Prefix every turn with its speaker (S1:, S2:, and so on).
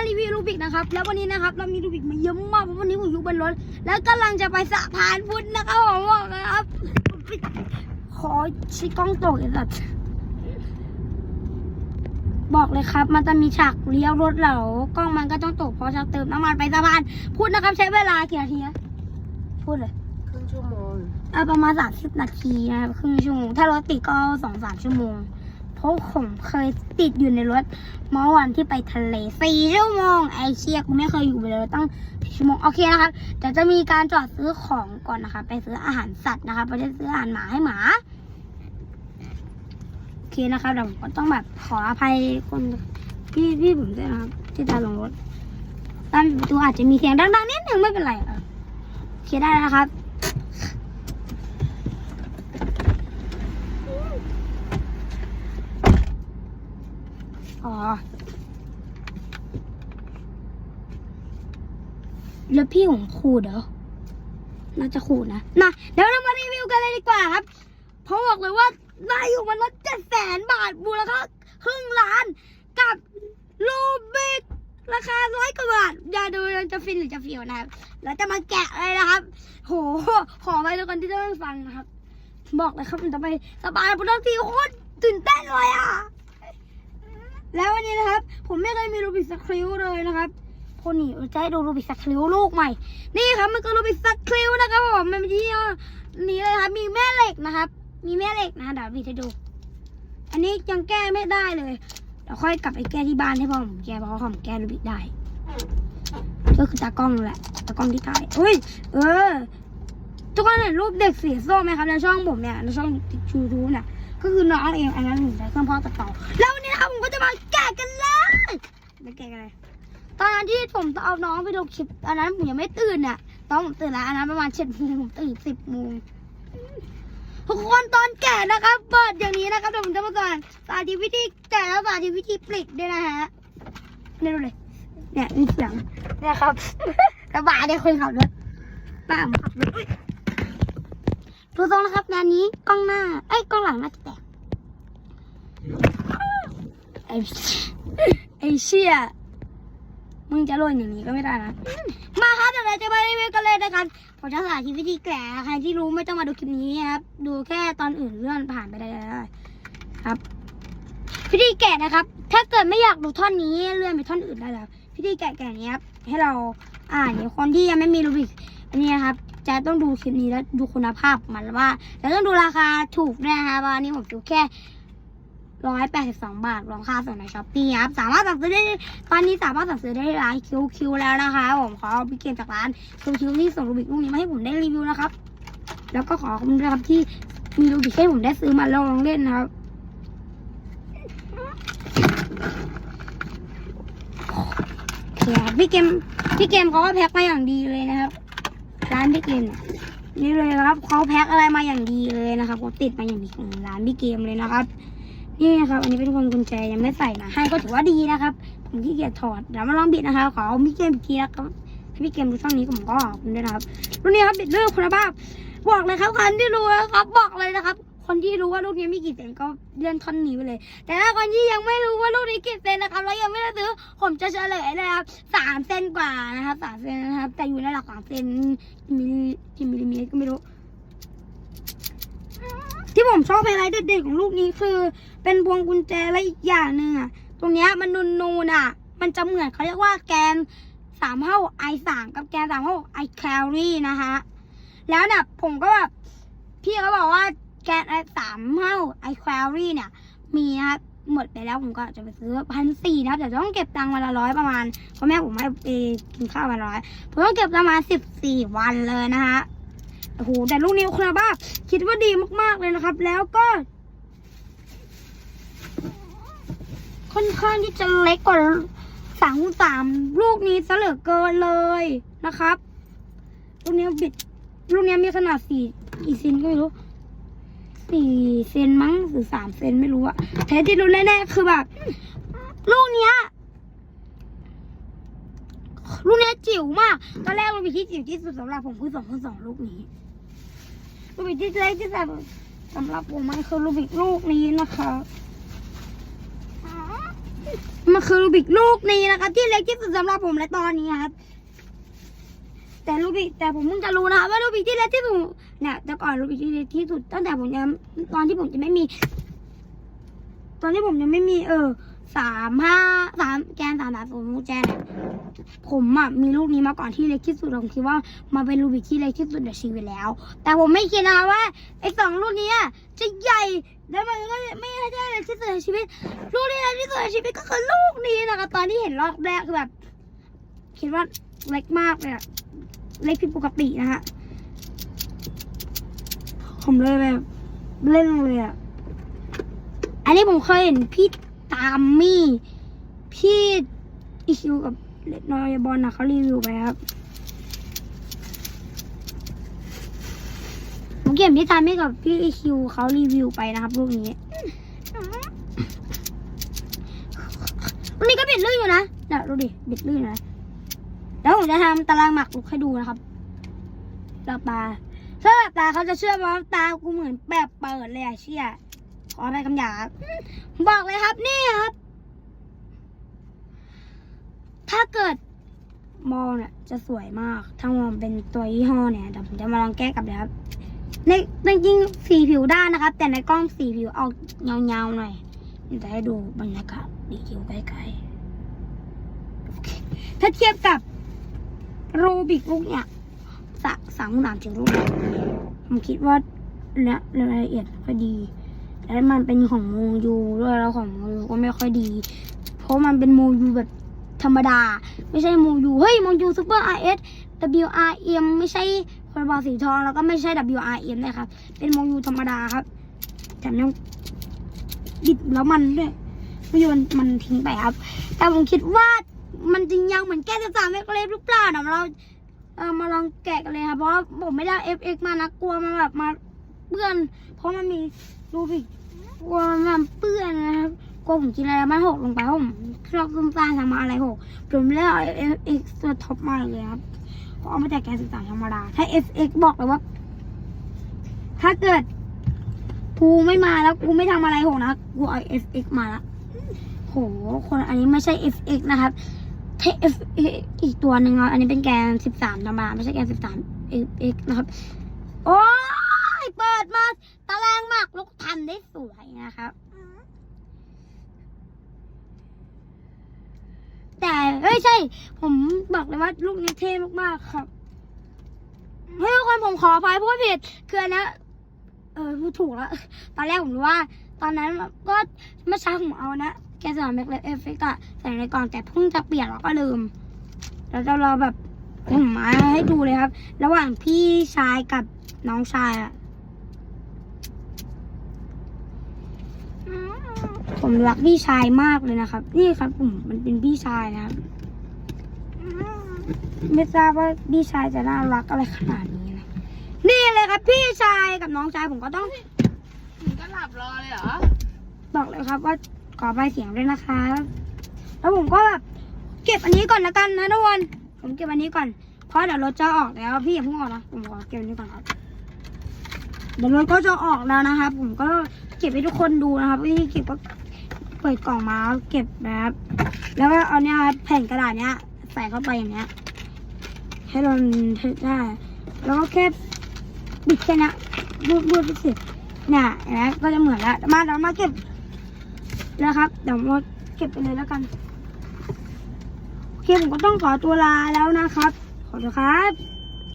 S1: มารีวิวรูบิกนะครับ แล้ววันนี้นะครับเรามีรูบิกมาเยอะมากเพราะวันนี้ผมอยู่บนรถแล้วกำลังจะไปสะพานพุทธนะครับผมบอกนะครับ ขอชิกล้องตกไอ้สัตว์บอกเลยครับ มันจะมีฉากเลี้ยวรถเหลากล้องมันก็ต้องตกเพราะจะเติมน้ำมันไปสะพานพุทธนะครับ ใช้เวลากี่นาทีนะพูดเลย
S2: ครึ่งชั่วโมง
S1: เออประมาณสามสิบนาทีนะครับครึ่งชั่วโมงถ้ารถติดก็สองสามชั่วโมง เพราะผมเคยติดอยู่ในรถเมื่อวันที่ไปทะเลสี่ชั่วโมงไอเชียกูไม่เคยอยู่เลยตั้งชั่วโมงโอเคนะครับเดี๋ยวจะมีการจอดซื้อของก่อนนะคะ ไปซื้ออาหารสัตว์นะคะไปซื้ออาหารหมาให้หมาโอเคนะครับเดี๋ยวผมก็ต้องแบบขออภัยคนพี่พี่ผมด้วยนะครับที่ตามลงรถตามประตูอาจจะมีเสียงดังๆนิดนึงไม่เป็นไรอะโอเคได้นะครับ อ๋อ แล้วพี่ของขูดเหรอ น่าจะขูดนะนะเดี๋ยวเรามารีวิวกันเลยดีกว่าครับ เพราะบอกเลยว่าได้อยู่มันลดเจ็ดแสนบาทมูลค่าครึ่งล้านกับรูบิกราคาร้อยกว่าบาทอย่าดูจะฟินหรือจะฟียวนะครับแล้วจะมาแกะเลยนะครับ โห ขอไปทุกคนที่ได้ฟังนะครับ บอกเลยครับมันจะไปสบายพุทธทีโคตรตื่นเต้นเลยอะ แล้ววันนี้นะครับ ผมไม่เคยมีรูบิกสคริวเลยนะครับ คนนี้จะให้ดูรูบิกสคริวลูกใหม่ นี่ครับมันคือรูบิกสคริวนะครับผมมันเป็นที่นี้เลยครับ มีแม่เหล็กนะครับ มีแม่เหล็กนะเดี๋ยวบิดให้ดู อันนี้ยังแก้ไม่ได้เลยเดี๋ยวค่อยกลับไปแก้ที่บ้านให้พ่อผมแก้เพราะผมแก้รูบิกได้ ก็คือตากล้องแหละตากล้องที่ถ่ายเฮ้ย เออ ทุกคนเห็นรูปเด็กสีส้มไหมครับในช่องผมเนี่ยในช่องยูทูบเนี่ยก็คือน้องเองอันนั้นหนูใช้เครื่องพ่อตัดต่อแล้ว นนี้นะครับผมก็จะมาแกะกันเลยมาแกะกันเลยตอนนั้นที่ผมเอาน้องไปดูคลิปอันนั้นผมยังไม่ตื่นอะตอนผมตื่นแล้วอันนั้นประมาณเจ็ดโมงผมตื่นสิบโมงทุกคนตอนแกะนะครับเปิดอย่างนี้นะครับเดี๋ยวผมจะมาสอนสาธิตวิธีแกะแล้วสาธิตวิธีปลิกด้วยนะฮะเนี่ยดูเลยเนี่ยมีเสียงเนี่ยครับกระบะเนี่ยคนขับรถป้าผมขับรถอุ๊ยดูตรงนะครับงานนี้กล้องหน้า เอ้ยกล้องหลังน่าจะแตก ไอ้ไอ้เชี่ยมึงจะโรยอย่างนี้ก็ไม่ได้นะ มาครับเดี๋ยวเราจะมารีวิวกันเลยนะครับผมจะสาธิตวิธีแกะใครที่รู้ไม่ต้องมาดูคลิปนี้ครับ ดูแค่ตอนอื่นเลื่อนผ่านไปได้เลยครับ วิธีแกะนะครับ ถ้าเกิดไม่อยากดูท่อนนี้เลื่อนไปท่อนอื่นได้แล้ววิธีแกะแกะนี้ครับให้เราอ่านเดี๋ยวคนที่ยังไม่มีรูบิกอันนี้ครับ จะต้องดูคลิปนี้แล้วดูคุณภาพมันว่าแล้วต้องดูราคาถูกนะครับวันนี้ผมดูแค่ ร้อยแปดสิบสองบาทรวมค่าส่งในช้อปปี้ครับสามารถสั่งซื้อได้ตอนนี้สามารถสั่งซื้อได้ร้านคิวคิวแล้วนะคะผมขอพิเกมจากร้านคิวคิวที่ส่งรูบิกลูกนี้มาให้ผมได้รีวิวนะครับ แล้วก็ขอขอบคุณด้วยครับที่มีรูบิกให้ผมได้ซื้อมาลองเล่นนะครับโอเคครับพี่เกมพี่เกมเขาก็แพ็คมาอย่างดีเลยนะครับร้านพี่เกมนี่ยนี่เลยครับเขาแพ็คอะไรมาอย่างดีเลยนะครับเขาติดมาอย่างดีของร้านพี่เกมเลยนะครับ นี่นะครับ อันนี้เป็นพวงกุญแจยังไม่ใส่มาให้ก็ถือว่าดีนะครับ ผมขี้เกียจถอดเดี๋ยวมาลองบิดนะครับขอพี่เกมอีกทีนะครับให้พี่เกมดูช่องนี้ผมก็ขอบคุณด้วยนะครับรุ่นนี้ครับบิดเรื่องคุณภาพบอกเลยครับคนที่รู้นะครับบอกเลยนะครับ คนที่รู้ว่าลูกนี้มีกี่เซนก็เลื่อนท่อนนี้ไปเลย แต่ถ้าคนที่ยังไม่รู้ว่าลูกนี้กี่เซนนะครับแล้วยังไม่ได้ซื้อผมจะเฉลยเลยครับสามเซนกว่านะครับสามเซนนะครับ แต่อยู่ในหลักสามเซนมิลลิมิลลิเมตรก็ไม่รู้ ที่ผมชอบไฮไลท์เด็ดๆของลูกนี้คือ เป็นพวงกุญแจและอีกอย่างหนึ่งอะตรงเนี้ยมันนูนๆอะ มันจะเหมือนเขาเรียกว่าแกนสามเท่าไอสามกับแกนสามเท่าไอแคลรี่นะคะแล้วเนี่ยผมก็แบบพี่เขาบอกว่าแกนไอสามเท่าไอแคลรี่เนี่ย มีนะครับหมดไปแล้วผมก็จะไปซื้อพันสี่นะครับแต่ต้องเก็บตังค์วันละร้อยประมาณเพราะแม่ผมให้ไปกินข้าววันละร้อยผมต้องเก็บประมาณสิบสี่วันเลยนะคะ โอ้โหแต่ลูกนี้คุณภาพคิดว่าดีมากๆเลยนะครับ แล้วก็ ค่อนข้างที่จะเล็กกว่าสามสามลูกนี้ซะเหลือเกินเลยนะครับ ลูกนี้บิดลูกนี้มีขนาดสี่กี่เซนก็ไม่รู้สี่เซนมั้งหรือสามเซนไม่รู้อะแต่ที่รู้แน่ๆคือแบบลูกเนี้ยลูกเนี้ยจิ๋วมาก ตอนแรกลูกบิดที่จิ๋วที่สุดสำหรับผมคือสองคูณสองลูกนี้ ลูกบิดที่เล็กที่สุดสำหรับผมมันคือลูกบิดลูกนี้นะคะมันคือรูบิกลูกนี้นะครับ ที่เล็กที่สุดสำหรับผมและตอนนี้ครับแต่รูบิกแต่ผมเพิ่งจะรู้นะครับว่ารูบิกที่เล็กที่สุดเนี่ยแต่ก่อนรูบิกที่เล็กที่สุดตั้งแต่ผมยังตอนที่ผมจะไม่มี ตอนที่ผมยังไม่มีเออ สามห้าสามแกนสามสามศูนย์มูแจนผมอะมีลูกนี้มาก่อนที่เล็กที่สุดผมคิดว่ามาเป็นรูบิกที่เล็กที่สุดในชีวิตแล้ว แต่ผมไม่คิดนะว่าไอ้สองลูกนี้จะใหญ่แล้วมันก็ไม่ได้เล็กที่สุดในชีวิต ลูกที่เล็กที่สุดในชีวิตก็คือลูกนี้นะคะตอนที่เห็นรอบแรกคือแบบ คิดว่าเล็กมากเลยอะเล็กผิดปกตินะฮะผมเลยแบบเล่นเลยอะอันนี้ผมเคยเห็นพี่ ตามมี่ พี่อีคิวกับเล็กน้อยบอลนะเขารีวิวไปครับผมเก็บพี่ตามมี่กับพี่อีคิวเขารีวิวไปนะครับลูกนี้ลูกนี้ก็บิดลื่นอยู่นะเดี๋ยวดูดิบิดลื่นอนะแล้วผมจะทำตารางหมักลุกให้ดูนะครับหลับตาถ้าหลับตาเขาจะเชื่อว่าตากูเหมือนแบบเปิดเลยอะเชี่ย ออะไรคำหยาบบอกเลยครับนี่ครับ ถ้าเกิดมองเนี่ยจะสวยมาก ถ้ามองเป็นตัวยี่ห้อเนี่ยเดี๋ยวผมจะมาลองแก้กับเลยครับ ในในจริงสีผิวด้านนะครับ แต่ในกล้องสีผิวออกเงาๆหน่อยจะให้ดูบรรยากาศดีคิวใกล้ๆถ้าเทียบกับโรบิกลูกเนี่ยสะสามคูณสามถึงลูกผมคิดว่าเนี่ยรายละเอียดพอดี แล้วมันเป็นของโมยูด้วยแล้วของโมยูก็ไม่ค่อยดี เพราะมันเป็นโมยูแบบธรรมดา ไม่ใช่โมยูเฮ้ยโมยูซูเปอร์ RS WRM ไม่ใช่พลบอสีทองแล้วก็ไม่ใช่ WRM นะครับ เป็นโมยูธรรมดาครับแถมยังดิบแล้วมันด้วยไม่โยนมันทิ้งไปครับ แต่ผมคิดว่ามันจริงยังเหมือนแก้จะสามเล็กๆหรือเปล่าเดี๋ยวเราเออมาลองแกะกันเลยครับเพราะว่าผมไม่ได้ FX มานะกลัวมันแบบมา เปื้อน เพราะมันมีรูบิกกลัวมันเปื้อนนะครับกลัวผมกินอะไรมันหกลงไปผมชอบซุ่มซ่าทำมาอะไรหกผมไม่ได้เอา FX ตัวท็อปมาเลยครับเพราะเอามาจากแกนสิบสามธรรมดา ถ้า FX บอกเลยว่า ถ้าเกิดกูไม่มาแล้วกูไม่ทำอะไรหกนะกูเอา FX มาละโห คนอันนี้ไม่ใช่ FX นะครับถ้า FX อีกตัวหนึ่งอะอันนี้เป็นแกน13ธรรมดาไม่ใช่แกน13 FX นะครับ โอ้ เปิดมาตารางมากลูกทำได้สวยนะครับ แต่เอ้ยใช่ ผมบอกเลยว่าลูกนี้เท่มากๆครับเฮ้ยทุกคนผมขออภัยพูดผิดคืออันนี้เออพูดถูกแล้ว ตอนแรกผมรู้ว่า ตอนนั้นก็เมื่อเช้าผมเอานะแกสอนแม็กเลเอฟเฟกอะใส่ในกล่องแต่เพิ่งจะเปลี่ยนแล้วก็ลืมแล้วจะรอแบบผมมาให้ดูเลยครับ ระหว่างพี่ชายกับน้องชายอะ ผมรักพี่ชายมากเลยนะครับ นี่ครับผมมันเป็นพี่ชายนะครับ ไม่ทราบว่าพี่ชายจะน่ารักอะไรขนาดนี้นะนี่เลยครับ พี่ชายกับน้องชายผมก็ต้อง
S2: มึงก็หลับรอเลยเหรอ
S1: บอกเลยครับว่าขอไปเสียงด้วยนะคะแล้วผมก็แบบเก็บอันนี้ก่อนละกันนะทุกคนผมเก็บอันนี้ก่อนเพราะเดี๋ยวรถจะออกแล้วพี่อย่าเพิ่งออกนะผมขอเก็บอันนี้ก่อนครับเดี๋ยวรถก็จะออกแล้วนะครับ ผมก็เก็บให้ทุกคนดูนะครับวิธีเก็บก็ เปิดกล่องมาวเก็บนะครับ แล้วก็เอาเนี่ยครับแผ่นกระดาษเนี้ยใส่เข้าไปอย่างเนี้ย ให้เราได้ แล้วก็แค่บิดแค่นี้รูดรูดไปสิเนี่ยเห็นไหมก็จะเหมือนแล้วมาเรามาเก็บนะครับเดี๋ยวมาเก็บไปเลยแล้วกันโอเคผมก็ต้องขอตัวลาแล้วนะครับ ขอบคุณครับ